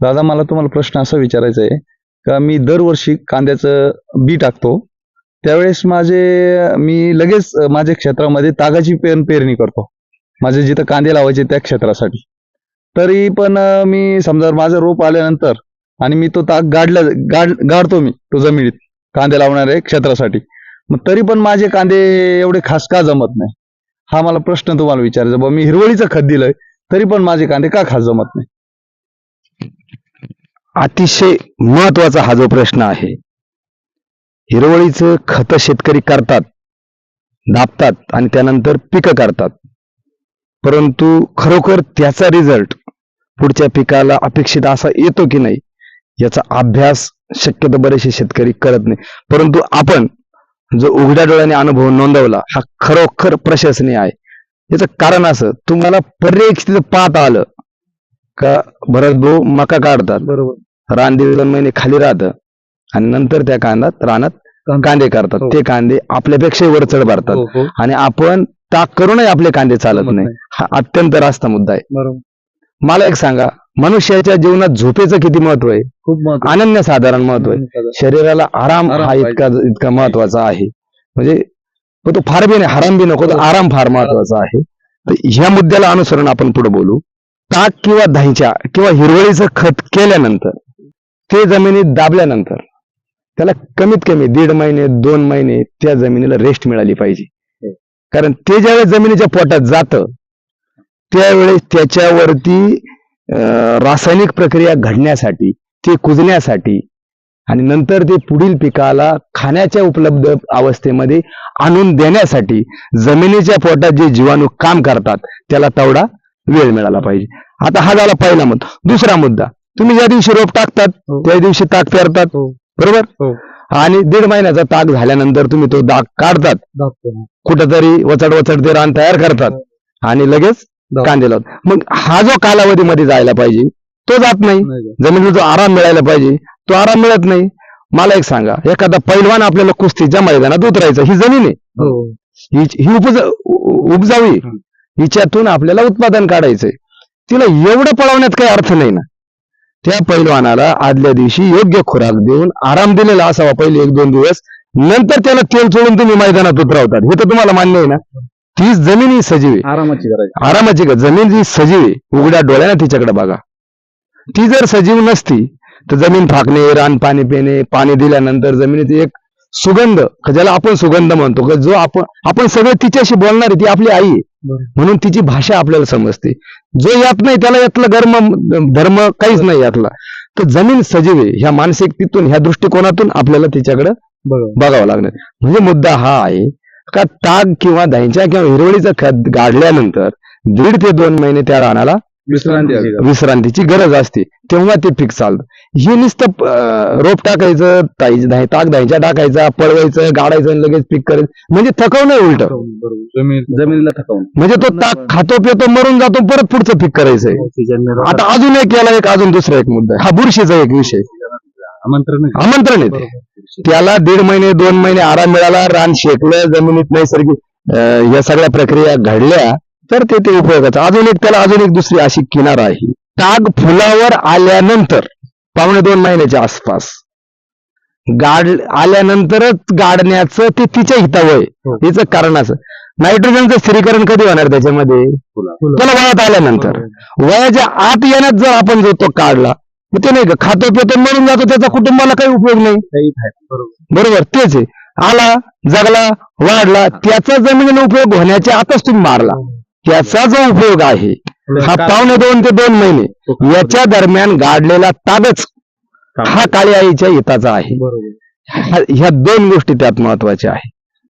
दादा मला तुम्हाला प्रश्न असा विचारायचा आहे का मी दरवर्षी कांद्याचं बी टाकतो त्यावेळेस माझे मी लगेच माझ्या क्षेत्रामध्ये तागाची पेर पेरणी करतो माझे जिथं कांदे लावायचे त्या क्षेत्रासाठी. तरी पण मी समजा माझं रोप आल्यानंतर आणि मी तो ताग गाडला गाड गाडतो मी तो जमिनीत कांदे लावणाऱ्या क्षेत्रासाठी मग तरी पण माझे कांदे एवढे खास का जमत नाही? हा मला प्रश्न तुम्हाला विचारायचा बा मी हिरवळीचं खत दिलंय तरी पण माझे कांदे का खास जमत नाही? अतिशय महत्त्वाचा हा जो प्रश्न आहे हिरवळीचं खत शेतकरी करतात दाबतात आणि त्यानंतर पिकं करतात. परंतु खरोखर त्याचा रिझल्ट पुढच्या पिकाला अपेक्षित असा येतो की नाही याचा अभ्यास शक्यतो बरेचसे शेतकरी करत नाही. परंतु आपण जो उघड्या डोळ्याने अनुभव नोंदवला हा खरोखर प्रशंसनीय आहे. याचं कारण असं तुम्हाला पर्यक्षित पाहता आलं का? भरत भाऊ मका काढतात. बरोबर. रान दीड दोन महिने खाली राहतं. आणि नंतर त्या कांदात रानात कांदे. करतात. हो. ते कांदे आपल्यापेक्षा वर चढ भरतात आणि आपण ताक करूनही आपले कांदे चालत नाही. हा अत्यंत रास्त मुद्दा आहे. मला एक सांगा मनुष्याच्या जीवनात झोपेचं किती महत्त्व आहे? खूप महत्त्व अनन्य साधारण महत्त्व आहे. शरीराला आराम हा इतका इतका महत्त्वाचा आहे. म्हणजे तो फार बी नाही हराम बी नको तर आराम फार महत्त्वाचा आहे. तर ह्या मुद्द्याला अनुसरून आपण पुढे बोलू. ताक किंवा दहीच्या किंवा हिरवळीचं खत केल्यानंतर ते जमिनीत दाबल्यानंतर त्याला कमीत कमी दीड महिने दोन महिने त्या जमिनीला रेस्ट मिळाली पाहिजे. हो. कारण ते ज्यावेळेस जमिनीच्या पोटात जातं त्यावेळेस त्याच्यावरती रासायनिक प्रक्रिया घडण्यासाठी ते कुजण्यासाठी आणि नंतर ते पुढील पिकाला खाण्याच्या उपलब्ध अवस्थेमध्ये आणून देण्यासाठी जमिनीच्या पोटात जे जीवाणू काम करतात त्याला तेवढा वेळ मिळाला पाहिजे. आता हा झाला पहिला मुद्दा. दुसरा मुद्दा. तुम्ही ज्या दिवशी रोप टाकतात हो. त्या दिवशी ताक पेरतात. हो. बरोबर? हो. आणि दीड महिन्याचा ताक झाल्यानंतर तुम्ही तो दाग काढतात. कुठंतरी वचड वचड ते रान तयार करतात. आणि लगेच. कांदे लावतात. मग हा जो कालावधी मध्ये जायला पाहिजे तो जात नाही. जमिनीला जो आराम मिळायला पाहिजे तो आराम मिळत नाही. मला एक सांगा एखादा पैलवान आपल्याला कुस्तीच्या मैदानात उतरायचं ही जमीन आहे. ही. उपज उपजावी. हिच्यातून आपल्याला उत्पादन काढायचंय. तिला एवढं पळवण्यात काही अर्थ नाही ना. त्या पैलवानाला आदल्या दिवशी योग्य खुराक देऊन आराम दिलेला असावा पहिले एक दोन दिवस. नंतर त्याला तेल चोळून तुम्ही मैदानात उतरवतात. हे तर तुम्हाला मान्य आहे ना? ती जमीन ही सजीव आहे. आरामाची करायची आरामाची का जमीन जी सजीव आहे उघड्या डोळ्याने तिच्याकडे बघा. ती जर सजीव नसती तर जमीन फाकणे रान पाणी पिणे पाणी दिल्यानंतर जमिनीत एक सुगंध ज्याला आपण सुगंध म्हणतो जो आपण आपण सगळे तिच्याशी बोलणार ती आपली आई आहे. म्हणून तिची भाषा आपल्याला समजते. जो यात नाही त्याला यातलं धर्म धर्म काहीच नाही यातला. तर जमीन सजीव आहे ह्या मानसिकतेतून ह्या दृष्टिकोनातून आपल्याला तिच्याकडे बघावं लागणार. म्हणजे मुद्दा हा आहे का ताग किंवा दहीच्या किंवा हिरवळीचं खत गाडल्यानंतर दीड ते दोन महिने त्या रानाला विश्रांती. विश्रांतीची गरज असते. तेव्हा ते पीक चालतं. हे नुसतं रोप टाकायचं ताक दहीच्या टाकायचा पळवायचं गाडायचं आणि लगेच पीक करायचं. म्हणजे थकवणं उलट. जमिनीला थकावून म्हणजे तो ताक खातो पितो मरून जातो परत पुढचं पीक करायचंय. आता अजून एक याला एक अजून दुसरा एक मुद्दा आहे. हा बुरशीचा एक विषय आमंत्रण आमंत्रण येते त्याला दीड महिने दोन महिने आराम मिळाला रान शेकलं जमिनीत नैसर्गिक या सगळ्या प्रक्रिया घडल्या तर ते ते उपयोगाचं. अजून एक त्याला अजून एक दुसरी अशी किनार आहे. ताग फुलावर आल्यानंतर पावणे दोन महिन्याच्या आसपास गाड आल्यानंतरच गाडण्याचं ते तिच्या हितावं आहे हो. हिचं कारण असं नायट्रोजनचं स्थिरीकरण कधी होणार त्याच्यामध्ये? त्याला वयात आल्यानंतर. वयाच्या आत येण्यात जर आपण जो तो काढला मग ते नाही का खातो पितो मरून जातो त्याचा कुटुंबाला काही उपयोग नाही. बरोबर. बरोबर तेच आहे. आला जगला वाढला त्याचा जमिनीने उपयोग होण्याच्या आताच तुम्ही मारला. त्याचा जो उपयोग आहे हा पावणे दोन ते दोन महिने याच्या दरम्यान गाडलेला तागच हा काळी आईच्या हिताचा आहे. ह्या दोन गोष्टी त्यात महत्त्वाच्या आहे